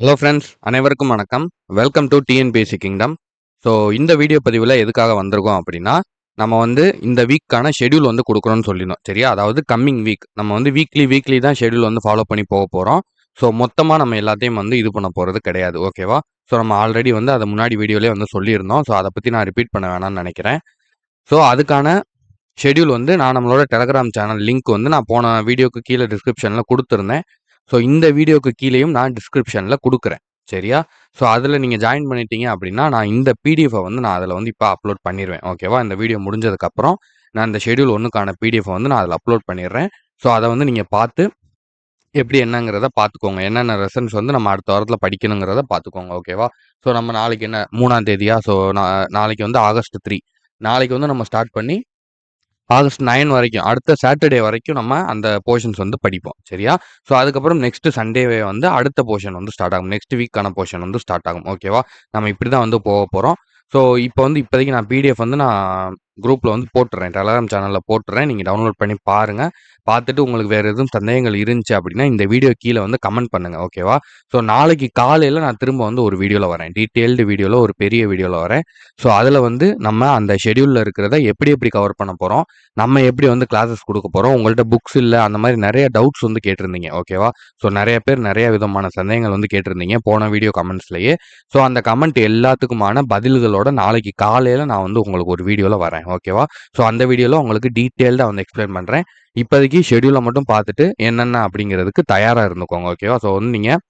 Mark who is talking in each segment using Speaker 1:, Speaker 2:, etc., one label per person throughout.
Speaker 1: Hello friends அனைவருக்கும் வணக்கம். Welcome to TNPSC kingdom so இந்த வீடியோ பதிவில் எதுக்காக வந்திருக்கோம் அப்படின்னா நம்ம வந்து இந்த வீக்கான ஷெடியூல் வந்து கொடுக்குறோன்னு சொல்லிடணும் சரியா? அதாவது கம்மிங் வீக் நம்ம வந்து வீக்லி வீக்லி தான் ஷெடியூல் வந்து ஃபாலோ பண்ணி போக போகிறோம் ஸோ மொத்தமாக நம்ம எல்லாத்தையும் வந்து இது பண்ண போகிறது கிடையாது. ஓகேவா ஸோ நம்ம ஆல்ரெடி வந்து அதை முன்னாடி வீடியோலேயே வந்து சொல்லியிருந்தோம். ஸோ அதை பற்றி நான் ரிப்பீட் பண்ண வேணாம்னு நினைக்கிறேன். ஸோ அதுக்கான ஷெடியூல் வந்து நான் நம்மளோட டெலகிராம் சேனல் லிங்க் வந்து நான் போன வீடியோக்கு கீழே டிஸ்கிரிப்ஷனில் கொடுத்துருந்தேன். ஸோ இந்த வீடியோக்கு கீழேயும் நான் டிஸ்கிரிப்ஷனில் கொடுக்குறேன். சரியா? ஸோ அதில் நீங்கள் ஜாயின் பண்ணிட்டீங்க அப்படின்னா நான் இந்த பிடிஎஃபை வந்து நான் அதில் வந்து இப்போ அப்லோட் பண்ணிடுவேன் ஓகேவா இந்த வீடியோ முடிஞ்சதுக்கப்புறம் நான் இந்த ஷெடியூல் ஒன்றுக்கான பிடிஎஃபை வந்து நான் அதில் அப்லோட் பண்ணிடுறேன். ஸோ அதை வந்து நீங்கள் பார்த்து எப்படி என்னங்கிறத பார்த்துக்கோங்க. என்னென்ன ரெசன்ஸ் வந்து நம்ம அடுத்த வாரத்தில் படிக்கணுங்கிறத பார்த்துக்கோங்க. ஓகேவா ஸோ நம்ம நாளைக்கு என்ன? மூணாம் தேதியா? ஸோ நாளைக்கு வந்து ஆகஸ்ட் த்ரீ நாளைக்கு வந்து நம்ம ஸ்டார்ட் பண்ணி ஆகஸ்ட் நைன் வரைக்கும் அடுத்த சாட்டர்டே வரைக்கும் நம்ம அந்த போர்ஷன்ஸ் வந்து படிப்போம் சரியா? ஸோ அதுக்கப்புறம் நெக்ஸ்ட் சண்டேவே வந்து அடுத்த போர்ஷன் வந்து ஸ்டார்ட் ஆகும். நெக்ஸ்ட் வீக்கான போர்ஷன் வந்து ஸ்டார்ட் ஆகும் ஓகேவா நம்ம இப்படி தான் வந்து போக போகிறோம் ஸோ இப்போ வந்து இப்போதைக்கு நான் பிடிஎஃப் வந்து நான் குரூப்பில் வந்து போட்டுறேன். டெலகிராம் சேனலில் போட்டுறேன். நீங்கள் டவுன்லோட் பண்ணி பாருங்கள் பார்த்துட்டு உங்களுக்கு வேறு எதுவும் சந்தேகங்கள் இருந்துச்சு அப்படின்னா இந்த வீடியோ கீழே வந்து கமெண்ட் பண்ணுங்கள் ஓகேவா ஸோ நாளைக்கு காலையில் நான் திரும்ப வந்து ஒரு வீடியோவில் வரேன். டீட்டெயில்டு வீடியோவில் ஒரு பெரிய வீடியோவில் வரேன். ஸோ அதில் வந்து நம்ம அந்த ஷெடியூலில் இருக்கிறத எப்படி எப்படி கவர் பண்ண போகிறோம் நம்ம எப்படி வந்து கிளாஸஸ் கொடுக்க போகிறோம் உங்கள்கிட்ட புக்ஸ் இல்லை அந்த மாதிரி நிறைய டவுட்ஸ் வந்து கேட்டிருந்தீங்க. ஓகேவா ஸோ நிறைய பேர் நிறைய விதமான சந்தேகங்கள் வந்து கேட்டிருந்தீங்க. போன வீடியோ கமெண்ட்ஸ்லேயே ஸோ அந்த கமெண்ட் எல்லாத்துக்குமான பதில்களோட நாளைக்கு காலையில் நான் வந்து உங்களுக்கு ஒரு வீடியோவில் வரேன். ஓகேவா? ஸோ அந்த வீடியோவில் உங்களுக்கு டீட்டெயில்டாக வந்து எக்ஸ்பிளைன் பண்ணுறேன் இப்போதைக்கு ஷெடியூலை மட்டும் பார்த்துட்டு என்னென்ன அப்படிங்கிறதுக்கு தயாராக இருந்துக்கோங்க ஓகேவா? ஸோ வந்து நீங்கள்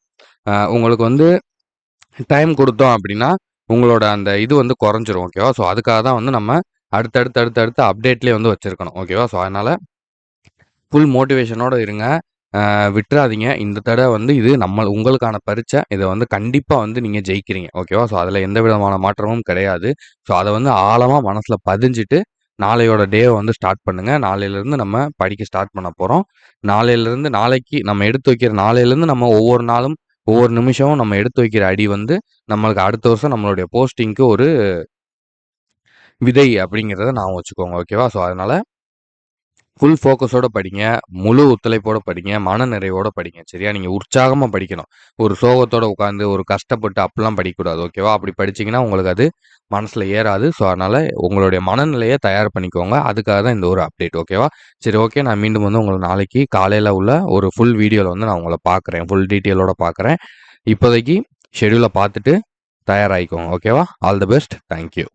Speaker 1: உங்களுக்கு வந்து டைம் கொடுத்தோம் அப்படின்னா உங்களோட அந்த இது வந்து குறைஞ்சிரும் ஓகேவா? ஸோ அதுக்காக தான் வந்து நம்ம அடுத்தடுத்து அடுத்தடுத்து அப்டேட்லேயே வந்து வச்சுருக்கணும் ஓகேவா? ஸோ அதனால் ஃபுல் மோட்டிவேஷனோடு இருங்க. விட்டுறாதீங்க. இந்த தடவை வந்து இது நம்ம உங்களுக்கான பரீட்சை. இதை வந்து கண்டிப்பாக வந்து நீங்கள் ஜெயிக்கிறீங்க. ஓகேவா? ஸோ அதில் எந்த விதமான மாற்றமும் கிடையாது. ஸோ அதை வந்து ஆழமாக மனசில் பதிஞ்சிட்டு நாளையோட டேவை வந்து ஸ்டார்ட் பண்ணுங்கள் நாளையிலேருந்து நம்ம படிக்க ஸ்டார்ட் பண்ண போகிறோம் நாளையிலேருந்து நாளைக்கு நம்ம எடுத்து வைக்கிற நாளையிலேருந்து நம்ம ஒவ்வொரு நாளும் ஒவ்வொரு நிமிஷமும் நம்ம எடுத்து வைக்கிற அடி வந்து நம்மளுக்கு அடுத்த வருஷம் நம்மளுடைய போஸ்டிங்க்கு ஒரு விதை அப்படிங்கிறத நான் வச்சுக்கோங்க. ஓகேவா? ஸோ அதனால் ஃபுல் ஃபோக்கஸோட படிங்க முழு ஒத்துழைப்போட படிங்க மன நிறைவோட படிங்க சரியா? நீங்கள் உற்சாகமாக படிக்கணும். ஒரு சோகத்தோட உட்காந்து ஒரு கஷ்டப்பட்டு அப்படிலாம் படிக்கக்கூடாது ஓகேவா அப்படி படிச்சிங்கன்னா உங்களுக்கு அது மனசில் ஏறாது. ஸோ அதனால் உங்களுடைய மனநிலையை தயார் பண்ணிக்கோங்க. அதுக்காக தான் இந்த ஒரு அப்டேட் ஓகேவா சரி ஓகே நான் மீண்டும் வந்து உங்களை நாளைக்கு காலையில் உள்ள ஒரு ஃபுல் வீடியோவில் வந்து நான் உங்களை பார்க்குறேன். ஃபுல் டீட்டெயிலோட பார்க்குறேன். இப்போதைக்கு ஷெடியூலை பார்த்துட்டு தயாராகிக்கோங்க ஓகேவா ஆல் தி பெஸ்ட் தேங்க்யூ